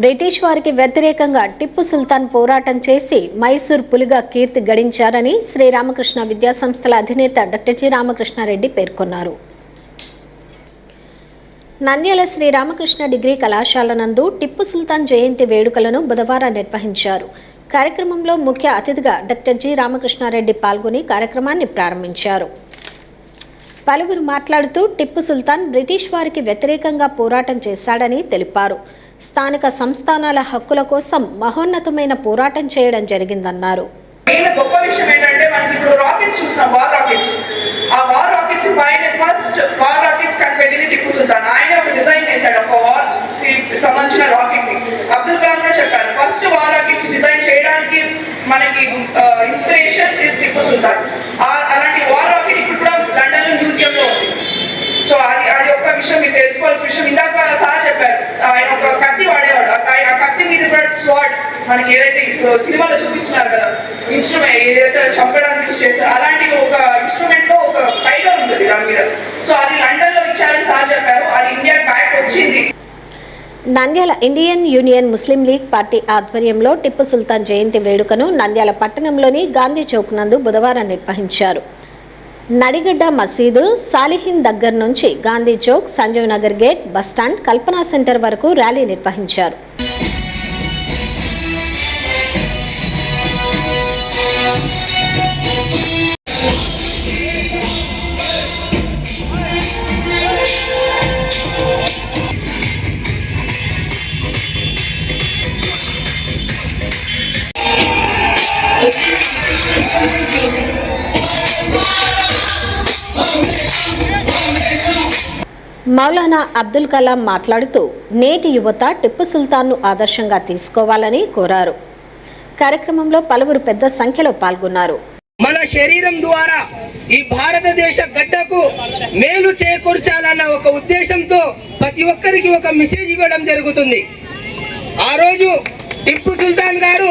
British వారికి వ్యతిరేకంగా టిప్పు సుల్తాన్ పోరాటం చేసి మైసూర్ పులిగా కీర్తి గడించారని శ్రీరామకృష్ణ విద్యాసంస్థల అధినేత డాక్టర్ జి రామకృష్ణారెడ్డి పేర్కొన్నారు. నంద్యాల శ్రీరామకృష్ణ డిగ్రీ కళాశాల నందు టిప్పు సుల్తాన్ జయంతి వేడుకలను బుధవారం నిర్వహించారు. కార్యక్రమంలో ముఖ్య అతిథిగా డాక్టర్ జి రామకృష్ణారెడ్డి పాల్గొని కార్యక్రమాన్ని ప్రారంభించారు. పలువురు మాట్లాడుతూ టిప్పు సుల్తాన్ బ్రిటిష్ వారికి వ్యతిరేకంగా పోరాటం చేశాడని తెలిపారు. స్థానిక సంస్థానాల హక్కుల కోసం మహోన్నతమైన పోరాటం చేయడం జరిగిందన్నారు మెయిన్ గొప్ప విషయం ఏంటంటే మనకి ఇప్పుడు రాకెట్స్ చూస్తున్నాం వార్ రాకెట్స్ ఆ వార్ రాకెట్స్ పైన ఫస్ట్ వార్ రాకెట్స్ కనిపెట్టింది టిప్పు సుల్తాన్ ఆయన ఒక డిజైన్ చేశాడు ఒక వార్కి సంబంధించిన రాకెట్ని అబ్దుల్ కలాం కూడా చెప్పారు ఫస్ట్ వార్ రాకెట్స్ డిజైన్ చేయడానికి మనకి ఇన్స్పిరేషన్ ఇస్ టిప్పు సుల్తాన్ ఆ- అలాంటి వార్ రాకెట్ ఇప్పుడు కూడా లండన్ మ్యూజియం లో ఉంది సో అది అది ఒక విషయం మీరు తెలుసుకోవాల్సిన విషయం ఇందాక సార్ చెప్పారు ఆయన ఒక కత్తి వాడేవాడు ఆ- ఆ కత్తి మీద కూడా స్వాడ్ మనకి ఏదైతే ఇప్పుడు సినిమాలో చూపిస్తున్నారు కదా ఇన్స్ట్రుమెంట్ ఏదైతే చంపడానికి యూజ్ చేస్తారు అలాంటి ఒక ఇన్స్ట్రుమెంట్లో ఒక టైగర్ ఉంటుంది దాని మీద. సో అది లండన్లో ఇచ్చారని సార్ చెప్పారు. అది ఇండియా బ్యాక్ వచ్చింది. Nandyal Indian Union Muslim League party ఆధ్వర్యంలో టిప్పు సుల్తాన్ జయంతి వేడుకను నంద్యాల పట్టణంలోని గాంధీ చౌక్ నందు బుధవారం నిర్వహించారు. నడిగడ్డ మసీదు సాలిహిన్ దగ్గర నుంచి Gandhi Chowk Sanjeev Nagar gate bus stand Kalpana centre వరకు ర్యాలీ నిర్వహించారు. మౌలానా అబ్దుల్ కలాం మాట్లాడుతూ నేటి యువత టిప్పు సుల్తాన్ను ఆదర్శంగా తీసుకోవాలని కోరారు. కార్యక్రమంలో పలువురు పెద్ద సంఖ్యలో పాల్గొన్నారు. మన శరీరం ద్వారా ఈ భారతదేశ గడ్డకు మేలు చేకూర్చాలన్న ఒక ఉద్దేశంతో ప్రతి ఒక్కరికి ఒక మెసేజ్ ఇవ్వడం జరుగుతుంది. ఆ రోజు టిప్పు సుల్తాన్ గారు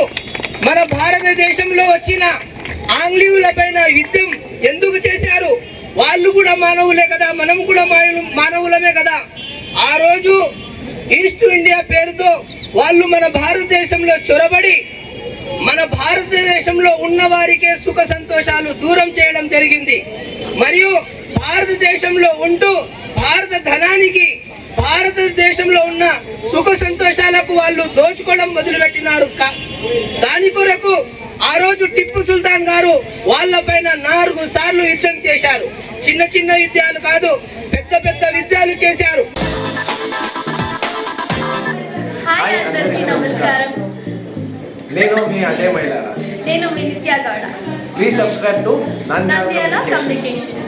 మన భారతదేశంలో వచ్చిన ఆంగ్లేయుల పైన యుద్ధం ఎందుకు చేశారు? వాళ్ళు కూడా మానవులే కదా మనం కూడా మానవులమే కదా. ఆ రోజు ఈస్ట్ ఇండియా పేరుతో వాళ్ళు మన భారతదేశంలో చొరబడి మన భారతదేశంలో ఉన్న వారికే సుఖ సంతోషాలు దూరం చేయడం జరిగింది. మరియు భారతదేశంలో ఉంటూ భారత ధనానికి భారతదేశంలో ఉన్న సుఖ సంతోషాలకు వాళ్ళు దోచుకోవడం మొదలుపెట్టినారు. కా- దాని కొరకు ఆ రోజు టిప్పు సుల్తాన్ గారు వాళ్ళపైన నాలుగు సార్లు యుద్ధం చేశారు. చిన్న చిన్న యుద్ధాలు కాదు పెద్ద పెద్ద యుద్ధాలు చేశారు. హాయ్ అందరికీ నమస్కారం. నేను మీ అజయ్ మైలారా నేను మీ Nithya Gowda please subscribe to Nandyal communication